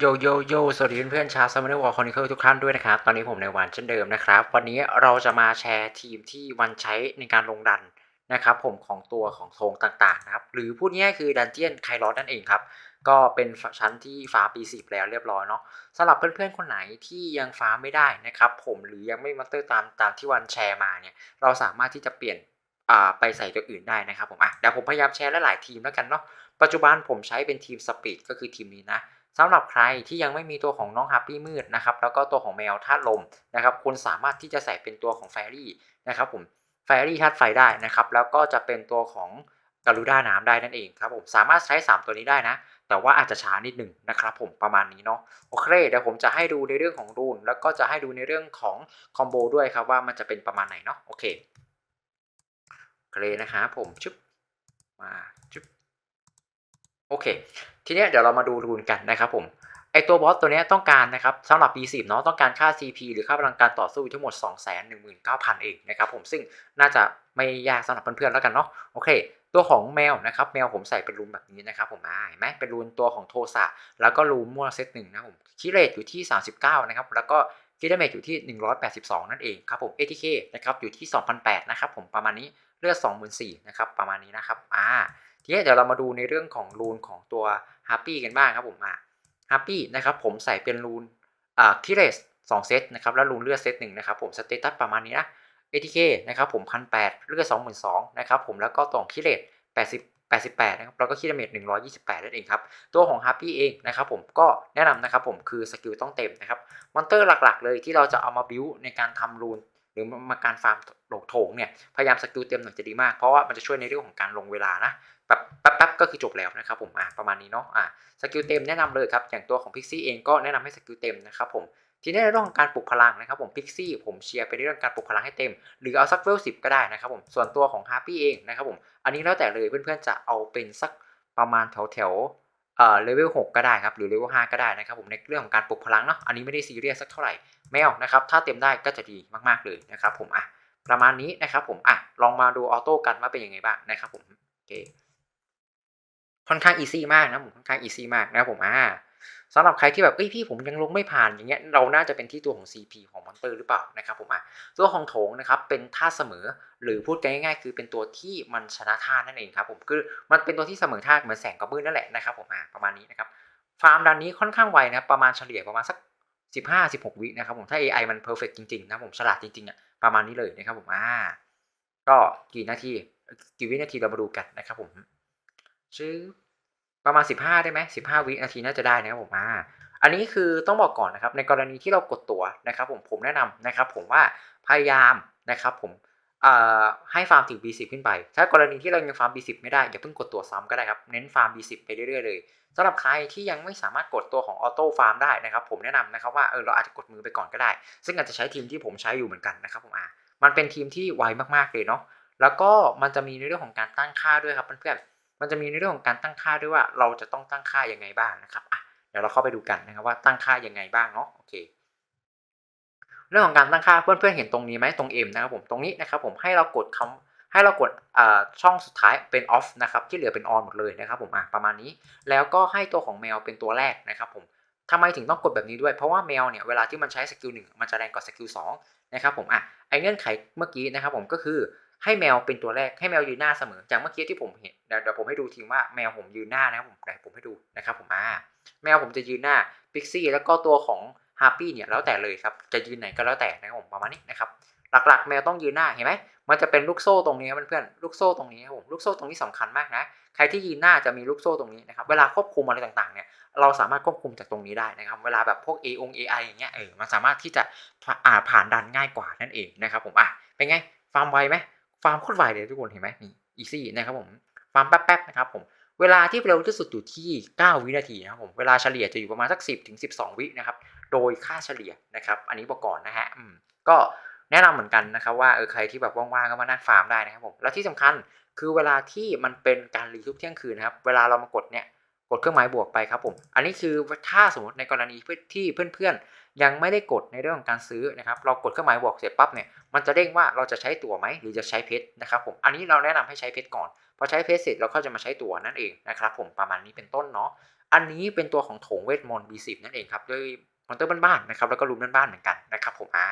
โยโยโยสวัสดีเพื่อนๆชาวซัมเมอร์วอลคอนิเคิลทุกท่านด้วยนะครับ ตอนนี้ผมในวันเช่นเดิมนะครับ วันนี้เราจะมาแชร์ทีมที่วันใช้ในการลงดันนะครับผมของตัวของโทงต่างๆนะครับ หรือพูดง่ายคือดันเจียนไคลอสนั่นเองครับ ก็เป็นชั้นที่ฟ้าปี 10 แล้วเรียบร้อยเนาะสำหรับเพื่อนๆคนไหนที่ยังฟ้าไม่ได้นะครับผมหรือยังไม่มาสเตอร์ตามตามที่วันแชร์มาเนี่ยเราสามารถที่จะเปลี่ยนไปใส่ตัวอื่นได้นะครับผมอะเดี๋ยวผมพยายามแชร์หลายๆทีมแล้วกันเนาะปัจจุบันผมใช้เป็นทีมสปีดก็คือทีมนี้นะ สำหรับใครที่ยังไม่มีตัวของน้องฮัปปี้มืดนะครับแล้วก็ตัวของแมวธาตุลมนะครับคุณสามารถที่จะใส่เป็นตัวของแฟรี่นะครับผมแฟรี่ธาตุไฟได้นะครับแล้วก็จะเป็นตัวของกาลูด้าน้ำได้นั่นเองครับผมสามารถใช้ 3 ตัวนี้ได้นะ แต่ว่าอาจจะช้านิดหนึ่งนะครับผมประมาณนี้เนาะโอเคเดี๋ยวผมจะให้ดูในเรื่องของรูนแล้วก็จะให้ดูในเรื่องของคอมโบด้วยครับว่ามันจะเป็นประมาณไหนเนาะโอเคโอเคนะครับผมชึบมา อเค ทีเนี้ยเดี๋ยวเรามาดูรูนกันนะครับผมไอตัวบอสตัวเนี้ยต้องการนะครับสำหรับ B10 เนาะต้องการค่า CP หรือค่าพลังการต่อสู้อยู่ทั้งหมด 219,000 เองนะครับผมซึ่งน่าจะไม่ยากสำหรับเพื่อนๆแล้วกันเนาะโอเค ตัวของแมวนะครับแมวผมใส่เป็นรูนแบบนี้นะครับผมอ่าเห็นไหมเป็นรูนตัวของโทสะแล้วก็รูนมั่วเซตหนึ่งนะผมคิเรตอยู่ที่ 39 นะครับแล้วก็คิดเมจอยู่ที่ 182 นั่นเองครับผม ATK นะครับอยู่ที่ 2,008นะครับผมประมาณนี้เลือด24,000นะครับประมาณนี้นะครับอ่า ทีนี้เดี๋ยวเรามาดูในเรื่องของรูนของตัว Happy กันบ้างครับผมอะ Happy นะครับผมใส่เป็นรูนอ่าคิเรสสองเซตนะครับแล้วรูนเลือดเซตหนึ่งนะครับผมสเตตัสประมาณนี้นะ ATK นะครับผมพันแปดเลือดสองหมื่นสองนะครับผมแล้วก็ตัวของคิเรสแปดสิบแปดนะครับแล้วก็คิดเมจหนึ่งร้อยยี่สิบแปดนั่นเองครับ ตัวของ Happy เองนะครับผมก็แนะนำนะครับผมคือสกิลต้องเต็มนะครับ มอนเตอร์หลักๆเลยที่เราจะเอามาบิวในการทำรูน หรือมาการฟาร์มโหลกโถงเนี่ยพยายามสกิลเต็มหน่อยจะดีมาก เพราะว่ามันจะช่วยในเรื่องของการลงเวลานะแบบแป๊บๆก็คือจบแล้วนะครับผมอะประมาณนี้เนาะอะสกิลเต็มแนะนำเลยครับอย่างตัวของพิกซี่เองก็แนะนำให้สกิลเต็มนะครับผมทีนี้ในเรื่องของการปลุกพลังนะครับผมพิกซี่ผมเชียร์ไปในเรื่องการปลุกพลังให้เต็ม หรือเอาสักเวลสิบก็ได้นะครับผมส่วนตัวของฮาร์ปี้เองนะครับผมอันนี้แล้วแต่เลยเพื่อนๆจะเอาเป็นสักประมาณแถวแถวๆ เออเลเวล6ก็ได้ครับหรือเลเวล5ก็ได้นะครับผมในเรื่องของการปลุกพลังเนาะอันนี้ไม่ได้ซีเรียสสักเท่าไหร่แมวนะครับถ้าเต็มได้ก็จะดีมากๆเลยนะครับผมอะประมาณนี้นะครับผมอะลองมาดูออโต้กันว่าเป็นยังไงบ้างนะครับผมโอเคค่อนข้างอีซี่มากนะผมค่อนข้างอีซี่มากนะครับผมอ่า สำหรับใครที่แบบเอ้ยพี่ผมยังลงไม่ผ่านอย่างเงี้ยเราน่าจะเป็นที่ตัวของ CP ของมอนเตอร์หรือเปล่านะครับผมอะตัวของโถงนะครับเป็นท่าเสมอหรือพูดง่ายๆ คือเป็นตัวที่มันชนะท่านั่นเองครับผมคือมันเป็นตัวที่เสมอท่าเหมือนแสงกับมืดนั่นแหละนะครับผมอะประมาณนี้นะครับฟาร์มดันนี้ค่อนข้างไวนะประมาณเฉลี่ยประมาณสัก15 16 วินะครับผมถ้า AI มันเพอร์เฟกจริงๆนะผมฉลาดจริงๆอะประมาณนี้เลยนะครับผมอ่าก็กี่นาทีกี่วินาทีเรามาดูกันนะครับผมชื่อ ประมาณ 15 ได้ไหม15วินาทีน่าจะได้นะครับผมอ่าอันนี้คือต้องบอกก่อนนะครับในกรณีที่เรากดตัวนะครับผมผมแนะนำนะครับผมว่าพยายามนะครับผมให้ฟาร์มถึง B10 ขึ้นไป ถ้ากรณีที่เรายังฟาร์ม B10 ไม่ได้อย่าเพิ่งกดตัวซ้ำก็ได้ครับ เน้นฟาร์ม B10 ไปเรื่อยๆเลยสำหรับใครที่ยังไม่สามารถกดตัวของออโต้ฟาร์มได้นะครับ ผมแนะนำนะครับว่าเออเราอาจจะกดมือไปก่อนก็ได้ ซึ่งอาจจะใช้ทีมที่ผมใช้อยู่เหมือนกันนะครับผมอ่ามันเป็นทีมที่ไวมากๆเลยเนาะแล้วก็มันจะมีในเรื่องของการตั้งค่าด้วยครับเพื่อน มันจะมีในเรื่องของการตั้งค่าด้วยว่าเราจะต้องตั้งค่ายังไงบ้างนะครับอะเดี๋ยวเราเข้าไปดูกันนะครับว่าตั้งค่ายังไงบ้างเนาะโอเค เรื่องของการตั้งค่าเพื่อนๆเห็นตรงนี้ไหมตรง M นะครับผมตรงนี้นะครับผมให้เรากดคำให้เรากดช่องสุดท้ายเป็น off นะครับที่เหลือเป็น on หมดเลยนะครับผมอะประมาณนี้ แล้วก็ให้ตัวของแมวเป็นตัวแรกนะครับผมทำไมถึงต้องกดแบบนี้ด้วย เพราะว่าแมวเนี่ยเวลาที่มันใช้สกิลหนึ่งมันจะแรงกว่าสกิลสองนะครับผมอะไอเงื่อนไขเมื่อกี้นะครับผมก็คือ ให้แมวเป็นตัวแรกให้แมวยืนหน้าเสมอจากเมื่อกี้ที่ผมเห็นเดี๋ยวผมให้ดูทีว่าแมวผมยืนหน้านะครับผมเดี๋ยวผมให้ดูนะครับผมอ่าแมวผมจะยืนหน้าพิกซี่แล้วก็ตัวของฮาร์ปี้เนี่ยแล้วแต่เลยครับจะยืนไหนก็แล้วแต่นะครับผมประมาณนี้นะครับหลักๆ แมวต้องยืนหน้าเห็นไหมมันจะเป็นลูกโซ่ตรงนี้เพื่อนๆลูกโซ่ตรงนี้ครับผมลูกโซ่ตรงนี้สำคัญมากนะใครที่ยืนหน้าจะมีลูกโซ่ตรงนี้นะครับเวลาควบคุมอะไรต่างๆเนี่ยเราสามารถควบคุมจากตรงนี้ได้นะครับ เวลาแบบพวก A อง AI อย่างเงี้ยเออมันสามารถที่จะอ่าผ่านดันง่ายกว่านั่นเองนะครับผมอะเป็นไงฟาร์มไวไหม ฟาร์มโคตรไวเลยทุกคนเห็นไหมนี่อีซี่นะครับผมฟาร์มแป๊บๆนะครับผมเวลาที่เร็วที่สุดอยู่ที่ 9 วินาทีนะครับผมเวลาเฉลี่ยจะอยู่ประมาณสัก 10ถึง12 วินะครับโดยค่าเฉลี่ยนะครับ อันนี้บอกก่อนนะฮะก็แนะนำเหมือนกันนะครับว่าเออใครที่แบบว่างๆก็มานั่งฟาร์มได้นะครับผมแล้วที่สำคัญคือเวลาที่มันเป็นการรีทุกเที่ยงคืนนะครับเวลาเรามากดเนี่ย ดเครื่องหมายบวกไปครับผม อันนี้คือถ้าสมมติในกรณีที่เพื่อนๆ ยังไม่ได้กดในเรื่องของการซื้อนะครับ เรากดเครื่องหมายบวกเสร็จปั๊บเนี่ย มันจะเด้งว่าเราจะใช้ตั๋วไหมหรือจะใช้เพชรนะครับผม อันนี้เราแนะนำให้ใช้เพชรก่อน พอใช้เพชรเสร็จเราก็จะมาใช้ตั๋วนั่นเองนะครับผม ประมาณนี้เป็นต้นเนาะ อันนี้เป็นตัวของโถงเวทมนต์ B10 นั่นเองครับ ด้วยมอนเตอร์บ้านๆนะครับ แล้วก็รูมบ้านๆเหมือนกันนะครับผม อ่า